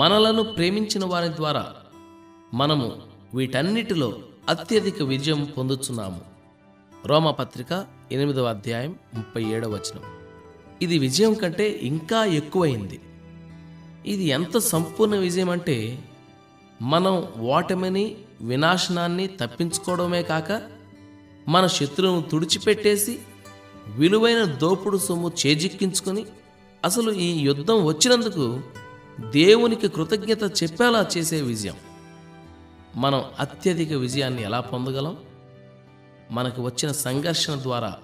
మనలను ప్రేమించిన వారి ద్వారా మనము వీటన్నిటిలో అత్యధిక విజయం పొందుతున్నాము రోమపత్రిక ఎనిమిదవ అధ్యాయం ముప్పై ఏడవ వచనం. ఇది విజయం కంటే ఇంకా ఎక్కువైంది. ఇది ఎంత సంపూర్ణ విజయం అంటే మనం ఓటమిని వినాశనాన్ని తప్పించుకోవడమే కాక మన శత్రువును తుడిచిపెట్టేసి విలువైన దోపుడు సొమ్ము చేజిక్కించుకొని అసలు ఈ యుద్ధం వచ్చినందుకు దేవునికి కృతజ్ఞత చెప్పేలా చేసే విజయం. మనం అత్యధిక విజయాన్ని ఎలా పొందగలం? మనకు వచ్చిన సంఘర్షణ ద్వారా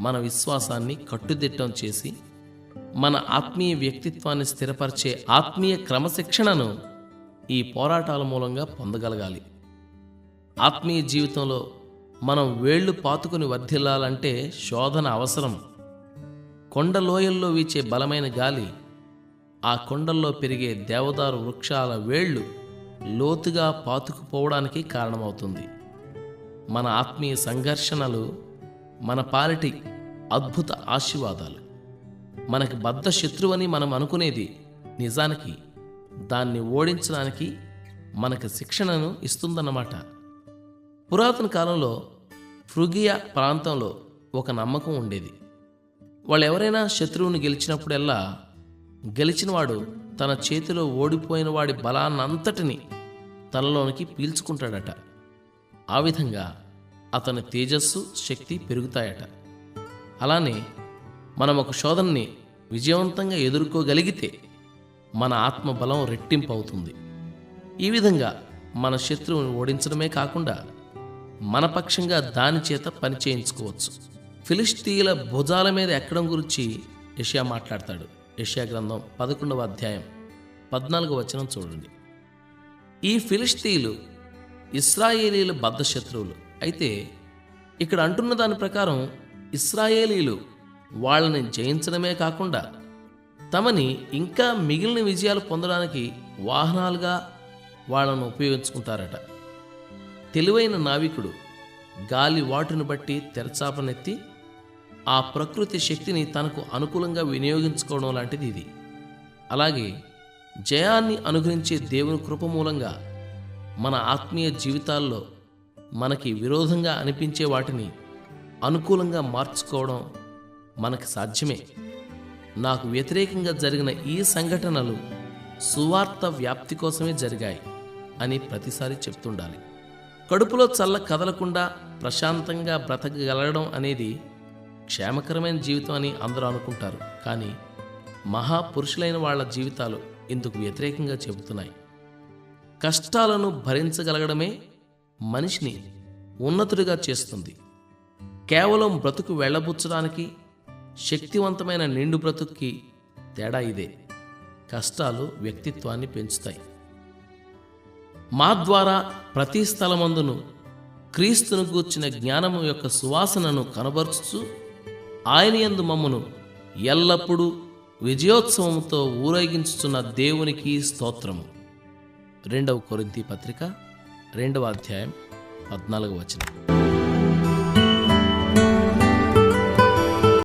మన విశ్వాసాన్ని కట్టుదిట్టం చేసి మన ఆత్మీయ వ్యక్తిత్వాన్ని స్థిరపరిచే ఆత్మీయ క్రమశిక్షణను ఈ పోరాటాల మూలంగా పొందగలగాలి. ఆత్మీయ జీవితంలో మనం వేళ్ళు పాతుకుని వర్ధిల్లాలంటే శోధన అవసరం. కొండ లోయల్లో వీచే బలమైన గాలి ఆ కొండల్లో పెరిగే దేవదారు వృక్షాల వేళ్ళు లోతుగా పాతుకుపోవడానికి కారణమవుతుంది. మన ఆత్మీయ సంఘర్షణలు మన పాలిటి అద్భుత ఆశీర్వాదాలు. మనకి బద్ధ శత్రువని మనం అనుకునేది నిజానికి దాన్ని ఓడించడానికి మనకు శిక్షణను ఇస్తుందన్నమాట. పురాతన కాలంలో ఫ్రుగియా ప్రాంతంలో ఒక నమ్మకం ఉండేది. వాళ్ళు ఎవరైనా శత్రువుని గెలిచినప్పుడల్లా గెలిచినవాడు తన చేతిలో ఓడిపోయిన వాడి బలాన్నంతటిని తనలోనికి పీల్చుకుంటాడట. ఆ విధంగా అతని తేజస్సు శక్తి పెరుగుతాయట. అలానే మనం ఒక శోధనని విజయవంతంగా ఎదుర్కోగలిగితే మన ఆత్మ బలం రెట్టింపు అవుతుంది ఈ విధంగా మన శత్రువుని ఓడించడమే కాకుండా మన పక్షంగా దాని చేత పని చేయించుకోవచ్చు. ఫిలిస్తీన్ల భుజాల మీద ఎక్కడం గురించి యషియా మాట్లాడతాడు. యష్యా గ్రంథం పదకొండవ అధ్యాయం పద్నాలుగు వచనం చూడండి. ఈ ఫిలిస్తీన్లు ఇస్రాయేలీలు బద్ధ శత్రువులు. అయితే ఇక్కడ అంటున్న దాని ప్రకారం ఇస్రాయేలీలు వాళ్ళని జయించడమే కాకుండా తమని ఇంకా మిగిలిన విజయాలు పొందడానికి వాహనాలుగా వాళ్ళను ఉపయోగించుకుంటారట. తెలివైన నావికుడు గాలి వాటును బట్టి తెరచాపనెత్తి ఆ ప్రకృతి శక్తిని తనకు అనుకూలంగా వినియోగించుకోవడం లాంటిది ఇది. అలాగే జయాన్ని అనుగ్రహించే దేవుని కృప మూలంగా మన ఆత్మీయ జీవితాల్లో మనకి విరోధంగా అనిపించే వాటిని అనుకూలంగా మార్చుకోవడం మనకి సాధ్యమే. నాకు వ్యతిరేకంగా జరిగిన ఈ సంఘటనలు సువార్త వ్యాప్తి కోసమే జరిగాయి అని ప్రతిసారి చెప్తుండాలి. కడుపులో చల్ల కదలకుండా ప్రశాంతంగా బ్రతకగలగడం అనేది క్షేమకరమైన జీవితం అని అందరూ అనుకుంటారు. కానీ మహాపురుషులైన వాళ్ళ జీవితాలు ఇందుకు వ్యతిరేకంగా చెబుతున్నాయి. కష్టాలను భరించగలగడమే మనిషిని ఉన్నతుడిగా చేస్తుంది. కేవలం బ్రతుకు వెళ్ళబుచ్చడానికి శక్తివంతమైన నిండు బ్రతుక్కి తేడా ఇదే. కష్టాలు వ్యక్తిత్వాన్ని పెంచుతాయి. మా ద్వారా ప్రతి స్థలమందును క్రీస్తును గూర్చిన జ్ఞానము యొక్క సువాసనను కనబరుచు ఆయన యందు మమ్మను ఎల్లప్పుడూ విజయోత్సవంతో ఊరేగించుచున్న దేవునికి స్తోత్రము. రెండవ కొరింతి పత్రిక రెండవ అధ్యాయం పద్నాలుగు వచనం.